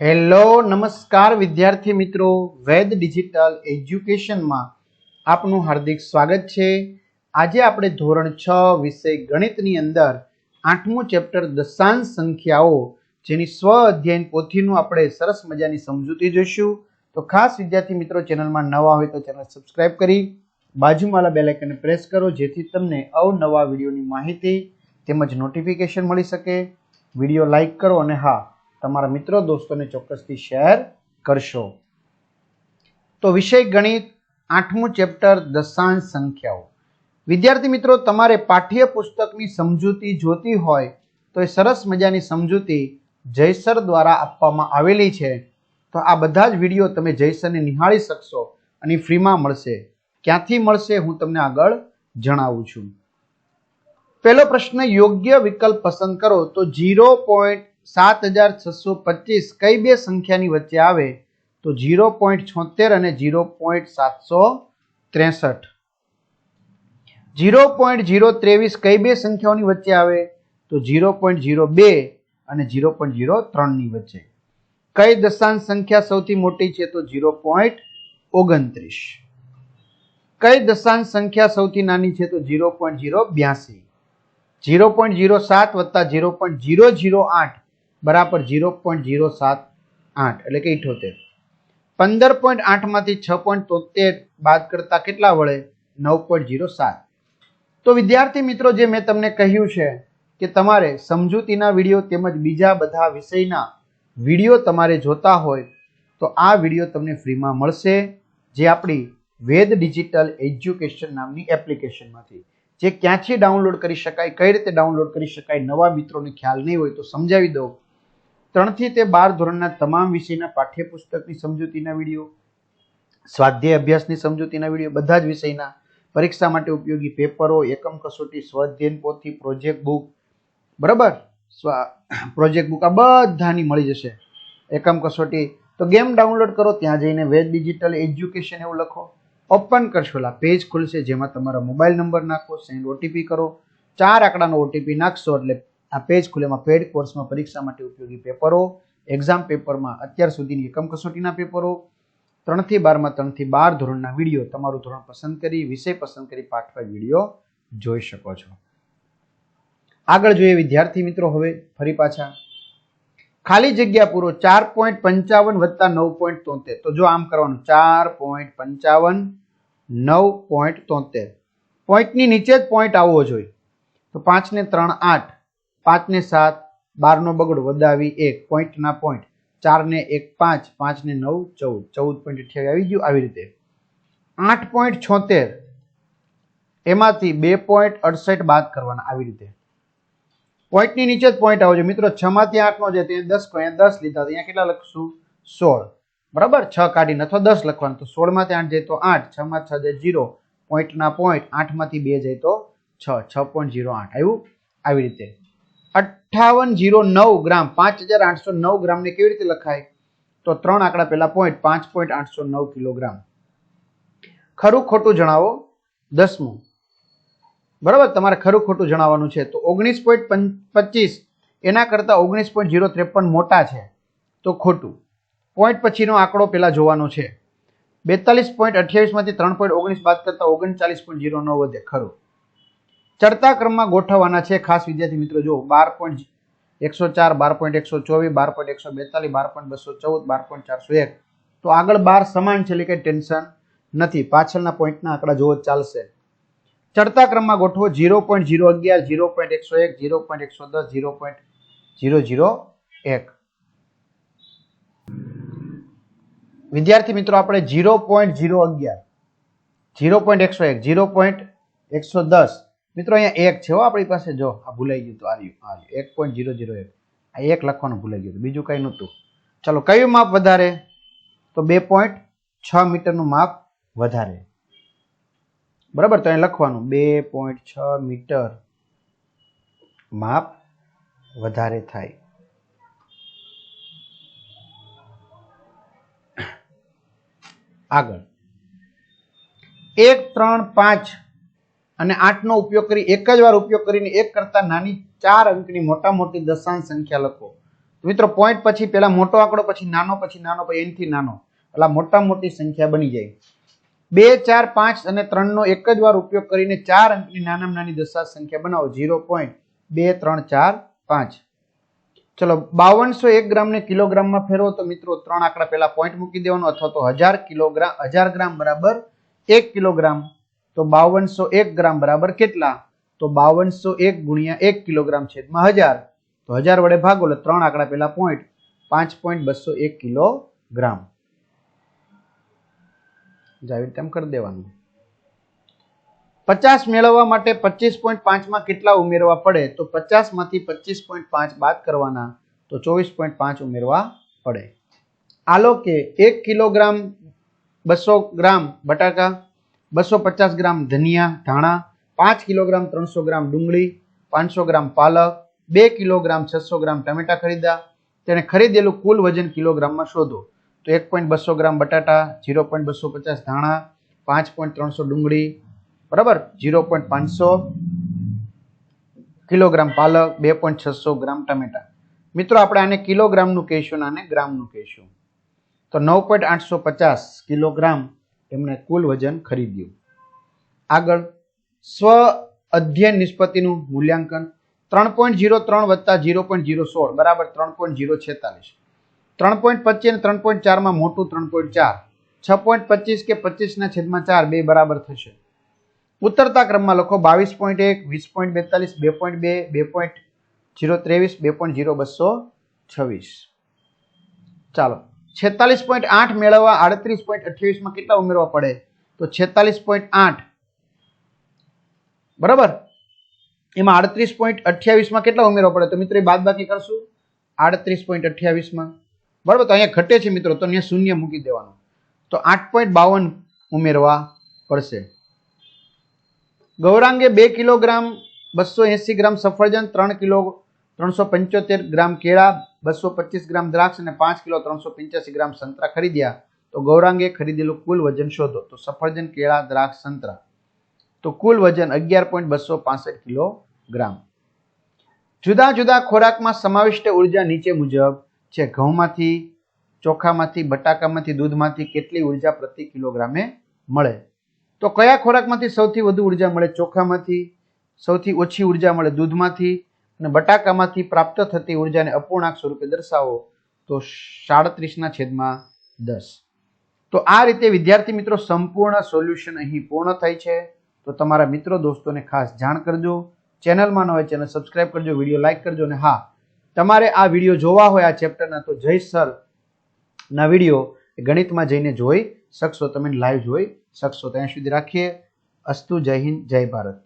Hello, નમસ્કાર વિદ્યાર્થી મિત્રો. વેદ ડિજિટલ એજ્યુકેશનમાં આપનું હાર્દિક સ્વાગત છે. આજે આપણે ધોરણ છ વિષય ગણિતની અંદર આઠમું ચેપ્ટર દશાંશ સંખ્યાઓ, જેની સ્વ અધ્યયન પોથીનું આપણે સરસ મજાની સમજૂતી જોઈશું. તો ખાસ વિદ્યાર્થી મિત્રો, ચેનલમાં નવા હોય તો ચેનલ સબસ્ક્રાઇબ કરી, બાજુમાં બેલ આઇકનને પ્રેસ કરો, જેથી તમને અવનવા વિડીયોની માહિતી તેમજ નોટિફિકેશન મળી શકે. વીડિયો લાઇક કરો અને હા તમારા મિત્રો, દોસ્તોને ચોક્કસથી શેર કરશો. તો વિષય ગણિત આઠમું ચેપ્ટર દશાંશ સંખ્યાઓ. વિદ્યાર્થી મિત્રો, તમારે પાઠ્ય પુસ્તકની સમજૂતી જોતી હોય તો એ સરસ મજાની સમજૂતી જયસર દ્વારા આપવામાં આવેલી છે. તો આ બધા જ વીડિયો તમે જયસરને નિહાળી શકશો અને ફ્રીમાં મળશે. ક્યાંથી મળશે હું તમને આગળ જણાવું છું. પહેલો પ્રશ્ન, યોગ્ય વિકલ્પ પસંદ કરો તો જીરો પોઈન્ટ સાત હજાર છસો પચીસ કઈ બે સંખ્યાની વચ્ચે આવે તો જીરો પોઈન્ટ છોતેર અને જીરો પોઈન્ટ સાતસો ત્રેસઠ. જીરો પોઈન્ટ ઝીરો ત્રેવીસ કઈ બે સંખ્યાઓની વચ્ચે આવે તો જીરો પોઈન્ટ ઝીરો બે અને જીરો પોઈન્ટ જીરો ત્રણની વચ્ચે. કઈ દશાંશ સંખ્યા સૌથી મોટી છે તો જીરો પોઈન્ટ ઓગણત્રીસ. કઈ દશાંશ સંખ્યા સૌથી નાની છે તો જીરો પોઈન્ટ જીરો બ્યાસી. ઝીરો પોઈન્ટ જીરો સાત વત્તા જીરો પોઈન્ટ ઝીરો ઝીરો આઠ બરાબર જીરો પોઈન્ટ ઝીરો સાત આઠ એટલે કે ઇઠોતેર. પંદર પોઈન્ટ આઠમાંથી છ પોઈન્ટ તોતેર બાદ કરતા કેટલા વળે? નવ પોઈન્ટ જીરો સાત. તો વિદ્યાર્થી મિત્રો, જે મેં તમને કહ્યું છે કે તમારે સમજૂતીના વીડિયો તેમજ બીજા બધા વિષયના વીડિયો તમારે જોતા હોય, તો આ વીડિયો તમને ફ્રીમાં મળશે, જે આપણી વેદ ડિજિટલ એજ્યુકેશન નામની એપ્લિકેશનમાંથી. જે ક્યાંથી ડાઉનલોડ કરી શકાય, કઈ રીતે ડાઉનલોડ કરી શકાય, નવા મિત્રોને ખ્યાલ નહીં હોય તો સમજાવી દઉં ત્રણથી તે બાર ધોરણના તમામ વિષયના પાઠ્યપુસ્તકની સમજૂતીના વીડિયો, સ્વાધ્યાય અભ્યાસની સમજૂતીના વીડિયો, બધા જ વિષયના પરીક્ષા માટે ઉપયોગી પેપરો, એકમ કસોટી, સ્વાધ્યયન પોથી, પ્રોજેક્ટ બુક, બરાબર? પ્રોજેક્ટ બુક આ બધાની મળી જશે. એકમ કસોટી, તો ગેમ ડાઉનલોડ કરો, ત્યાં જઈને વેદ ડિજિટલ એજ્યુકેશન એવું લખો. ઓપન કરશો એટલે પેજ ખુલશે, જેમાં તમારા મોબાઈલ નંબર નાખો, સેન્ડ ઓટીપી કરો. ચાર આંકડાનો ઓટીપી નાખશો, એટલે આ પેજ ખુલે એમાં પેડ કોર્સમાં પરીક્ષા માટે ઉપયોગી પેપરો એક્ઝામ પેપરમાં અત્યાર સુધીની એકમ કસોટીના પેપરો, ત્રણથી બારમાં ત્રણથી બાર ધોરણના વીડિયો, તમારું ધોરણ પસંદ કરી, વિષય પસંદ કરી પાઠવા વીડિયો જોઈ શકો છો. આગળ જોઈએ વિદ્યાર્થી મિત્રો હવે ફરી પાછા. ખાલી જગ્યા પૂરો ચાર પોઈન્ટ પંચાવન વત્તા નવ પોઈન્ટ તોતેર. તો જો આમ કરવાનું, ચાર પોઈન્ટ પંચાવન, નવ પોઈન્ટ તોતેર. પોઈન્ટની નીચે જ પોઈન્ટ આવવો જોઈએ. તો પાંચ ને ત્રણ આઠ. પાંચ ને સાત, બારનો બગડો વધાવી એક, પોઈન્ટના પોઈન્ટ ચાર ને એક, પાંચ પાંચ ને નવ, ચૌદ. ચૌદ પોઈન્ટ અઠ્યાવીસ આવી ગયું આવી રીતે. આઠ પોઈન્ટ છોતેર. એમાંથી બે પોઈન્ટ અડસઠ બાદ કરવાના આવી રીતે. પોઈન્ટની નીચે જ પોઈન્ટ આવજો મિત્રો છ માંથી આઠ નો જાય તો દસ અહીંયા દસ લીધા. અહીંયા કેટલા લખશું? સોળ. બરાબર? છ કાઢીને અથવા દસ લખવાનું. તો સોળમાંથી આઠ જાય તો આઠ. છ માં છ જાય જીરો પોઈન્ટના પોઈન્ટ આઠમાંથી બે જાય તો છ. છ પોઈન્ટ જીરો આઠ. આવ્યું આવી રીતે. અઠ્ઠાવન જીરો નવ ગ્રામ, પાંચ હજાર આઠસો નવ ગ્રામને કેવી રીતે લખાય? તો ત્રણ આંકડા પહેલા પોઈન્ટ પાંચ પોઈન્ટ આઠસો નવ કિલોગ્રામ. ખરું ખોટું જણાવો? દસમું. બરાબર, તમારે ખરું ખોટું જણાવવાનું છે. તો ઓગણીસ પોઈન્ટ પચીસ, એના કરતાં ઓગણીસ પોઈન્ટ જીરો ત્રેપન મોટા છે. તો ખોટું. પોઈન્ટ પછીનો આંકડો પહેલા જોવાનો છે. બેતાલીસ પોઈન્ટ અઠ્યાવીસમાંથી ત્રણ પોઈન્ટ ઓગણીસ બાદ કરતાં ઓગણચાલીસ પોઈન્ટ જીરો નવ વધે. ખરું. ચડતા ક્રમમાં ગોઠવવાના છે. ખાસ વિદ્યાર્થી મિત્રો, જો બાર પોઈન્ટ એકસો ચાર, બાર પોઈન્ટ એકસો ચોવીસ, બાર પોઈન્ટ એકસો બેતાલીસ, બાર પોઈન્ટ બસો ચૌદ, બાર પોઈન્ટ ચારસો એક. તો આગળ બાર સમાન છે એટલે કે ટેન્શન નથી. પાછળના પોઈન્ટના આંકડા જોવો ચાલશે. ચડતા ક્રમમાં ગોઠવો, ઝીરો પોઈન્ટ ઝીરો અગિયાર, ઝીરો પોઈન્ટ એકસો એક, ઝીરો પોઈન્ટ એકસો દસ, ઝીરો પોઈન્ટ ઝીરો ઝીરો એક. વિદ્યાર્થી મિત્રો, આપણે ઝીરો પોઈન્ટ ઝીરો અગિયાર, ઝીરો પોઈન્ટ એકસો એક, ઝીરો પોઈન્ટ એકસો દસ મિત્રો, અહીંયા એક છે હો, આપણી પાસે જો આ ભૂલાઈ ગયું તો આ રહ્યું એક પોઈન્ટ ઝીરો ઝીરો એક. આ એક લખવાનું ભૂલાઈ ગયું બીજું કંઈ નહોતું. ચાલો, કયું માપ વધારે? તો બે પોઈન્ટ છ મીટરનું માપ વધારે. બરાબર, તો અહીં લખવાનું, બે પોઈન્ટ છ મીટર માપ વધારે થાય. આગળ. એક, ત્રણ, પાંચ અને આઠનો ઉપયોગ કરી, એક જ વાર ઉપયોગ કરીને એક કરતા નાની ચાર અંકની મોટા મોટી દશાંશ સંખ્યા લખો. મિત્રો પોઈન્ટ પછી પેલા મોટો આંકડો, પછી નાનો પછી નાનો, પછી એનથી નાનો. એટલે મોટા મોટી સંખ્યા બની જાય. બે, ચાર, પાંચ અને ત્રણનો એક જ વાર ઉપયોગ કરીને ચાર અંકની નાનામાં નાની દશાંશ સંખ્યા બનાવો. ઝીરો પોઈન્ટ બે, ત્રણ, ચાર, પાંચ. ચલો, બાવનસો એક ગ્રામને કિલોગ્રામમાં ફેરવો તો મિત્રો, ત્રણ આંકડા પહેલા પોઈન્ટ મૂકી દેવાનો અથવા તો હજાર કિલોગ્રામ હજાર ગ્રામ બરાબર એક કિલોગ્રામ તો બાવનસો એક ગ્રામ બરાબર કેટલા? તો બાવનસો એક ગુણ્યા એક કિલોગ્રામ છેદમાં હજાર. તો હજાર વડે ભાગો એટલે ત્રણ આંકડા પહેલા પોઈન્ટ પાંચ પોઈન્ટ બસો એક કિલોગ્રામ. જાવી તેમ કરી દેવાનું. પચાસ મેળવવા માટે પચીસ પોઈન્ટ પાંચમાં કેટલા ઉમેરવા પડે? તો પચાસમાંથી પચીસ પોઈન્ટ પાંચ બાદ કરવાના. તો ચોવીસ પોઈન્ટ પાંચ ઉમેરવા પડે. આલો કે એક કિલોગ્રામ બસો ગ્રામ બટાકા બસો પચાસ ગ્રામ ધનિયા, ધાણા, પાંચ કિલોગ્રામ ત્રણસો ગ્રામ ડુંગળી, પાંચસો ગ્રામ પાલક, બે કિલોગ્રામ છસો ગ્રામ ટમેટા ખરીદ્યા. તેણે ખરીદેલું કુલ વજન કિલોગ્રામમાં શોધો. તો એક પોઈન્ટ બસો ગ્રામ બટાટા ઝીરો પોઈન્ટ બસો પચાસ ધાણા, પાંચ પોઈન્ટ ત્રણસો ડુંગળી, બરાબર? ઝીરો પોઈન્ટ પાંચસો કિલોગ્રામ પાલક, બે પોઈન્ટ છસો ગ્રામ ટમેટા. મિત્રો, આપણે આને કિલોગ્રામનું કહીશું અને ગ્રામનું કહીશું. તો નવ પોઈન્ટ આઠસો પચાસ કિલોગ્રામ એમણે કુલ વજન ખરીદ્યું. આગળ સ્વ અધ્યયન નિષ્પત્તિનું મૂલ્યાંકન ત્રણ પોઈન્ટ ઝીરો ત્રણ વત્તા ઝીરો પોઈન્ટ ઝીરો સોળ, બરાબર ત્રણ પોઈન્ટ ઝીરો છેતાલીસ. ત્રણ પોઈન્ટ પચીસ અને ત્રણ પોઈન્ટ ચારમાં મોટું ત્રણ પોઈન્ટ ચાર. છ પોઈન્ટ પચીસ કે પચીસના છેદમાં ચાર, બે બરાબર થશે. ઉતરતા ક્રમમાં લખો બાવીસ પોઈન્ટ એક, વીસ પોઈન્ટ બેતાલીસ, બે પોઈન્ટ બે બે પોઈન્ટ ઝીરો ત્રેવીસ, બે પોઈન્ટ ઝીરો બસો છવ્વીસ. ચાલો. છેતાલીસ પોઈન્ટ આઠ મેળવવા આડત્રીસ પોઈન્ટ અઠ્યાવીસમાં કેટલા ઉમેરવા પડે? તો છેતાલીસ પોઈન્ટ આઠ. બરાબર? એમાં આડત્રીસ પોઈન્ટ અઠ્યાવીસમાં કેટલા ઉમેરવા પડે? તો મિત્રો એ બાદ બાકી કરશું. આડત્રીસ પોઈન્ટ અઠ્યાવીસમાં. બરાબર? તો અહીંયા ઘટે છે મિત્રો. તો અહીંયા શૂન્ય મૂકી દેવાનું. તો આઠ પોઈન્ટ બાવન ઉમેરવા પડશે. ગૌરાંગે બે કિલોગ્રામ બસો એંસી ગ્રામ સફરજન, ત્રણ કિલો ત્રણસો પંચોતેર ગ્રામ કેળા, બસો પચીસ ગ્રામ દ્રાક્ષ અને પાંચ કિલો ત્રણસો પંચ્યાસી ગ્રામ સંતરા ખરીદ્યા. તો ગૌરાંગે ખરીદેલું કુલ વજન શોધો. તો સફરજન, કેળા, દ્રાક્ષ, સંતરા. તો કુલ વજન અગિયાર પોઈન્ટ બસો પાસઠ કિલોગ્રામ જુદા જુદા ખોરાકમાં સમાવિષ્ટ ઊર્જા નીચે મુજબ છે. ઘઉંમાંથી, ચોખામાંથી, બટાકામાંથી, દૂધમાંથી કેટલી ઊર્જા પ્રતિ કિલોગ્રામે મળે? તો કયા ખોરાકમાંથી સૌથી વધુ ઊર્જા મળે? ચોખામાંથી સૌથી ઓછી ઊર્જા મળે? દૂધમાંથી અને બટાકામાંથી પ્રાપ્ત થતી ઉર્જાને અપૂર્ણાંક સ્વરૂપે દર્શાવો, તો સાડત્રીસના છેદમાં દસ. તો આ રીતે વિદ્યાર્થી મિત્રો સંપૂર્ણ સોલ્યુશન અહીં પૂર્ણ થાય છે. તો તમારા મિત્રો દોસ્તોને ખાસ જાણ કરજો. ચેનલમાં ન હોય ચેનલ સબસ્ક્રાઇબ કરજો, વીડિયો લાઇક કરજો અને હા, તમારે આ વીડિયો જોવા હોય આ ચેપ્ટરના, તો જય સર ના વીડિયો ગણિતમાં જઈને જોઈ શકશો. તમે લાઈવ જોઈ શકશો. ત્યાં સુધી રાખીએ. અસ્તુ, જય હિન્દ, જય ભારત.